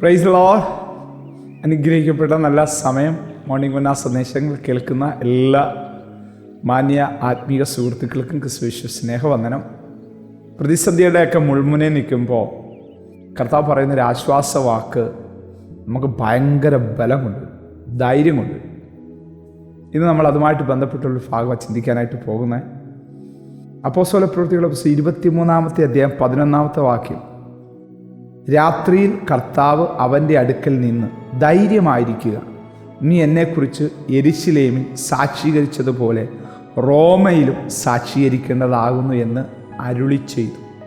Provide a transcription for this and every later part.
Price law അനുഗ്രഹിക്കപ്പെട്ട നല്ല സമയം മോർണിംഗ് വന്ന സന്ദേശങ്ങൾ കേൾക്കുന്ന എല്ലാ മാന്യ ആത്മീയ സുഹൃത്തുക്കൾക്കും ക്രിസ്തുവിശ്വ സ്നേഹവന്ദനം. പ്രതിസന്ധിയുടെയൊക്കെ മുൾമുനെ നിൽക്കുമ്പോൾ കർത്താവ് പറയുന്നൊരു ആശ്വാസ വാക്ക് നമുക്ക് ഭയങ്കര ബലമുണ്ട് ധൈര്യമുണ്ട്. ഇന്ന് നമ്മൾ അതുമായിട്ട് ബന്ധപ്പെട്ടുള്ള ഭാഗം ചിന്തിക്കാനായിട്ട് പോകുന്നത്. അപ്പോസോല പ്രവൃത്തികളെ പുസ്തകം ഇരുപത്തിമൂന്നാമത്തെ അധ്യായം പതിനൊന്നാമത്തെ വാക്യം. രാത്രിയിൽ കർത്താവ് അവന്റെ അടുക്കൽ നിന്ന് ധൈര്യമായിരിക്കുക. നീ എന്നെക്കുറിച്ച് എരിശിലേമിൽ സാക്ഷീകരിച്ചതുപോലെ റോമയിലും സാക്ഷീകരിക്കേണ്ടതാകുന്നു എന്ന് അരുളി ചെയ്തു.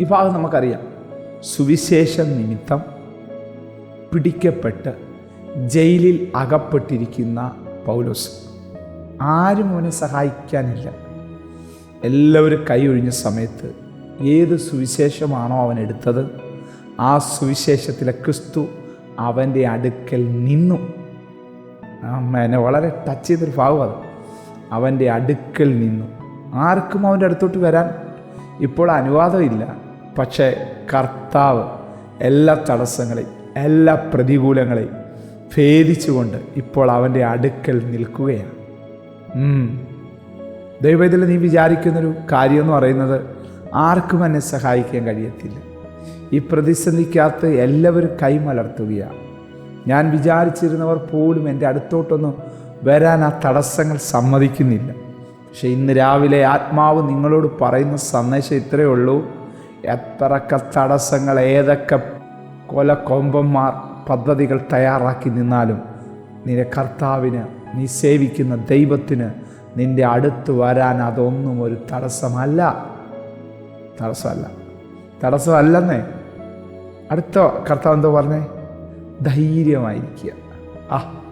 ഈ ഭാഗം നമുക്കറിയാം. സുവിശേഷം നിമിത്തം പിടിക്കപ്പെട്ട് ജയിലിൽ അകപ്പെട്ടിരിക്കുന്ന പൗലോസ്. ആരും അവനെ സഹായിക്കാനില്ല. എല്ലാവരും കൈ ഒഴിഞ്ഞ സമയത്ത് ഏത് സുവിശേഷമാണോ അവൻ എടുത്തത്? ആ സുവിശേഷത്തിലെ ക്രിസ്തു അവന്റെ അടുക്കൽ നിന്നു. എന്നെ വളരെ ടച്ച് ചെയ്തൊരു അത്. അവന്റെ അടുക്കൽ നിന്നു. ആർക്കും അവന്റെ അടുത്തോട്ട് വരാൻ ഇപ്പോൾ അനുവാദമില്ല പക്ഷേ കർത്താവ് എല്ലാ തടസ്സങ്ങളെയും എല്ലാ പ്രതികൂലങ്ങളെയും ഭേദിച്ചുകൊണ്ട് ഇപ്പോൾ അവന്റെ അടുക്കൽ നിൽക്കുകയാണ്. ദൈവത്തിൽ നീ വിചാരിക്കുന്നൊരു കാര്യം എന്ന് പറയുന്നത് ആർക്കും എന്നെ സഹായിക്കാൻ കഴിയത്തില്ല. ഈ പ്രതിസന്ധിക്കകത്ത് എല്ലാവരും കൈമലർത്തുകയാണ്. ഞാൻ വിചാരിച്ചിരുന്നവർ പോലും എന്റെ അടുത്തോട്ടൊന്നും വരാൻ ആ തടസ്സങ്ങൾ സമ്മതിക്കുന്നില്ല. പക്ഷെ ഇന്ന് രാവിലെ ആത്മാവ് നിങ്ങളോട് പറയുന്ന സന്ദേശം ഇത്രയേ ഉള്ളൂ. എത്രയൊക്കെ തടസ്സങ്ങൾ ഏതൊക്കെ കൊല കൊമ്പന്മാർ പദ്ധതികൾ തയ്യാറാക്കി നിന്നാലും നിന്റെ കർത്താവിന് നീ സേവിക്കുന്ന ദൈവത്തിന് നിന്റെ അടുത്ത് വരാൻ അതൊന്നും ഒരു തടസ്സമല്ല. തടസ്സമല്ല. തടസ്സമല്ലെന്നേ. അടുത്ത കർത്താവ് എന്തോ പറഞ്ഞേ? ധൈര്യമായിരിക്കുക. ആ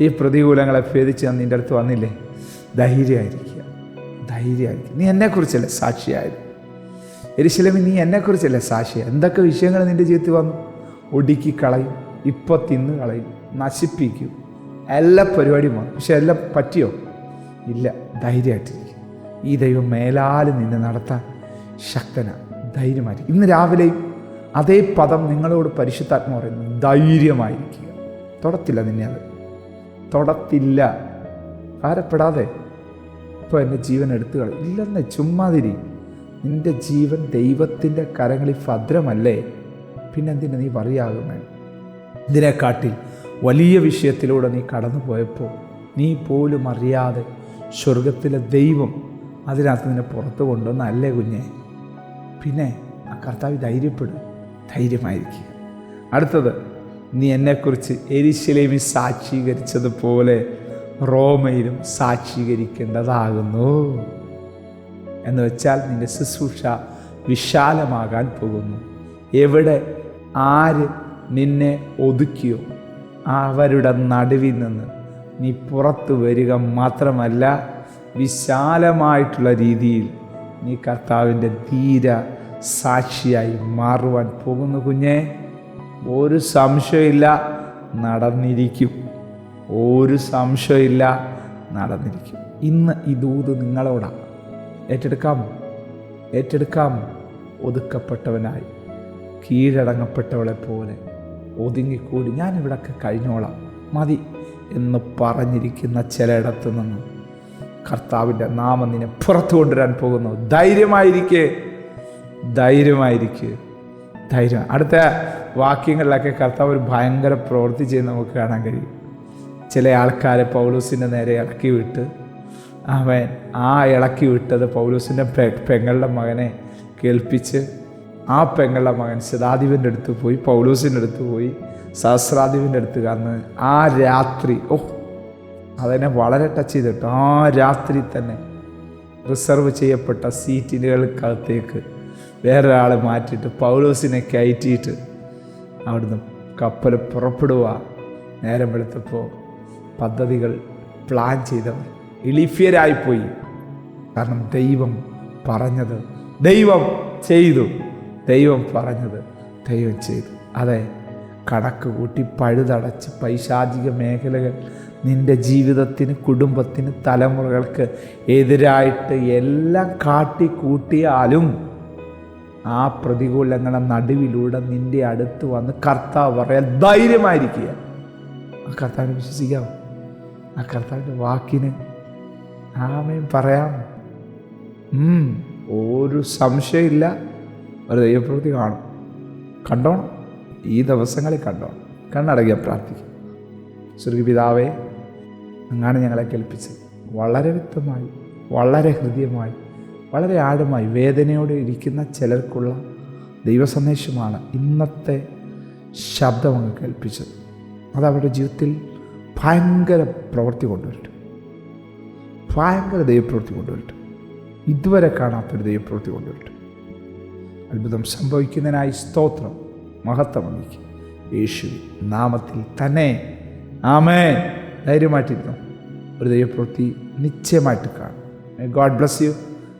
ഈ പ്രതികൂലങ്ങളെ ഭേദിച്ച് നിന്റെ അടുത്ത് വന്നില്ലേ? ധൈര്യമായിരിക്കുക. ധൈര്യമായിരിക്കുക. നീ എന്നെക്കുറിച്ചല്ലേ സാക്ഷിയായത്? എരിശിലമി നീ എന്നെക്കുറിച്ചല്ലേ സാക്ഷി എന്തൊക്കെ വിഷയങ്ങൾ നിന്റെ ജീവിതത്തിൽ വന്നു? ഒടുക്കി കളയും ഇപ്പോൾ തിന്ന് കളയും നശിപ്പിക്കും. എല്ലാ പരിപാടിയും വന്നു. പക്ഷെ എല്ലാം പറ്റിയോ? ഇല്ല ധൈര്യമായിട്ടിരിക്കും ഈ ദൈവം മേലാൽ നിന്നെ നടത്താൻ ശക്തനാണ് ധൈര്യമായിരിക്കും ഇന്ന് രാവിലെയും അതേ പദം നിങ്ങളോട് പരിശുദ്ധാത്മ പറയുന്നു. ധൈര്യമായിരിക്കുക. തൊടത്തില്ല നിന്നെ അത്. തൊടത്തില്ല. ഭാരപ്പെടാതെ. ഇപ്പോൾ എന്റെ ജീവൻ എടുത്തു കളയും. ഇല്ലെന്നേ ചുമ്മാതിരി. നിന്റെ ജീവൻ ദൈവത്തിന്റെ കരങ്ങളിൽ ഭദ്രമല്ലേ? പിന്നെന്തിനാ നീ പറയാകുന്നേ ഇതിനെക്കാട്ടിൽ വലിയ വിഷയത്തിലൂടെ നീ കടന്നു പോയപ്പോൾ നീ പോലും അറിയാതെ സ്വർഗത്തിലെ ദൈവം അതിനകത്ത് നിന്നെ പുറത്തു കൊണ്ടുവന്നല്ലേ കുഞ്ഞെ? പിന്നെ ആ കർത്താവ് ധൈര്യപ്പെടും. ധൈര്യമായിരിക്കുക. അടുത്തത് നീ എന്നെക്കുറിച്ച് എരിശിലേമി സാക്ഷീകരിച്ചതുപോലെ റോമയിലും സാക്ഷീകരിക്കേണ്ടതാകുന്നു എന്ന് വെച്ചാൽ നിന്റെ ശുശ്രൂഷ വിശാലമാകാൻ പോകുന്നു. എവിടെ ആര് നിന്നെ ഒതുക്കിയോ അവരുടെ നടുവിൽ നിന്ന് നീ പുറത്തു വരിക മാത്രമല്ല വിശാലമായിട്ടുള്ള രീതിയിൽ നീ കർത്താവിന്റെ ധീര സാക്ഷിയായി മാറുവാൻ പോകുന്നു കുഞ്ഞെ. ഒരു സംശയമില്ല നടന്നിരിക്കും. ഒരു സംശയമില്ല നടന്നിരിക്കും. ഇന്ന് ഈ നിങ്ങളോടാണ് ഏറ്റെടുക്കാമോ ഏറ്റെടുക്കാമോ ഒതുക്കപ്പെട്ടവനായി കീഴടങ്ങപ്പെട്ടവളെ പോലെ ഒതുങ്ങിക്കൂടി. ഞാനിവിടൊക്കെ കഴിഞ്ഞോളാം. മതി എന്ന് പറഞ്ഞിരിക്കുന്ന ചിലയിടത്ത് നിന്ന് കർത്താവിന്റെ നാമം നിന്നെ പുറത്തു കൊണ്ടുവരാൻ പോകുന്നു. ധൈര്യമായിരിക്കേ. ധൈര്യമായിരിക്കുക. ധൈര്യം. അടുത്ത വാക്യങ്ങളിലൊക്കെ കർത്താവ് ഒരു ഭയങ്കര പ്രവൃത്തി ചെയ്യുന്ന നമുക്ക് കാണാൻ കഴിയും. ചില ആൾക്കാരെ പൗലൂസിന്റെ നേരെ ഇളക്കി വിട്ട് അവൻ ആ ഇളക്കി വിട്ടത് പൗലൂസിന്റെ പെ പെങ്ങളുടെ മകനെ കേൾപ്പിച്ച് ആ പെങ്ങളുടെ മകൻ ശതാധിപന്റെ അടുത്ത് പോയി പൗലൂസിന്റെ അടുത്ത് പോയി സഹസ്രാധിപന്റെ അടുത്ത് കന്ന് ആ രാത്രി ഓ അതെന്നെ വളരെ ടച്ച് ചെയ്തിട്ടു. ആ രാത്രി തന്നെ റിസർവ് ചെയ്യപ്പെട്ട സീറ്റുകൾക്കകത്തേക്ക് വേറൊരാളെ മാറ്റിയിട്ട് പൗലോസിനെ കയറ്റിയിട്ട് അവിടുന്ന് കപ്പൽ പുറപ്പെടുക. നേരം വെളുത്തപ്പോൾ പദ്ധതികൾ പ്ലാൻ ചെയ്തവർ ഇളിഫ്യരായിപ്പോയി. കാരണം ദൈവം പറഞ്ഞത് ദൈവം ചെയ്തു. ദൈവം പറഞ്ഞത് ദൈവം ചെയ്തു. അതെ കണക്ക് കൂട്ടി പഴുതടച്ച് പൈശാചിക മേഖലകൾ നിന്റെ ജീവിതത്തിന് കുടുംബത്തിന് തലമുറകൾക്ക് എതിരായിട്ട് എല്ലാം കാട്ടിക്കൂട്ടിയാലും ആ പ്രതികൂലങ്ങളെ നടുവിലൂടെ നിന്റെ അടുത്ത് വന്ന് കർത്താവ് പറയാൻ ധൈര്യമായിരിക്കുക. ആ കർത്താവിനെ വിശ്വസിക്കാം. ആ കർത്താവിന്റെ വാക്കിന് ആമയും പറയാം. ഒരു സംശയമില്ല ഒരു ദൈവപ്രവൃത്തി കാണും. കണ്ടോണം. ഈ ദിവസങ്ങളിൽ കണ്ടോണം. കണ്ണടങ്ങിയ പ്രാർത്ഥിക്കും. സ്വർഗപിതാവേ അങ്ങാണ് ഞങ്ങളെ കേൾപ്പിച്ചത്. വളരെ വ്യക്തമായി വളരെ ഹൃദ്യമായി വളരെ ആഴമായി വേദനയോടെ ഇരിക്കുന്ന ചിലർക്കുള്ള ദൈവസന്ദേശമാണ് ഇന്നത്തെ ശബ്ദം അങ്ങ് കേൾപ്പിച്ചത്. അത് അവരുടെ ജീവിതത്തിൽ ഭയങ്കര പ്രവൃത്തി കൊണ്ടുവരട്ടെ. ഭയങ്കര ദൈവപ്രവൃത്തി കൊണ്ടുവരട്ടെ. ഇതുവരെ കാണാത്തൊരു ദൈവപ്രവൃത്തി കൊണ്ടുവരട്ടെ. അത്ഭുതം സംഭവിക്കുന്നതിനായി സ്തോത്രം മഹത്വം അങ്ങേക്ക്. യേശു നാമത്തിൽ തന്നെ. ആമേ ധൈര്യമായിട്ടിരുന്നു ഒരു ദൈവപ്രവൃത്തി നിശ്ചയമായിട്ട് കാണും. God bless you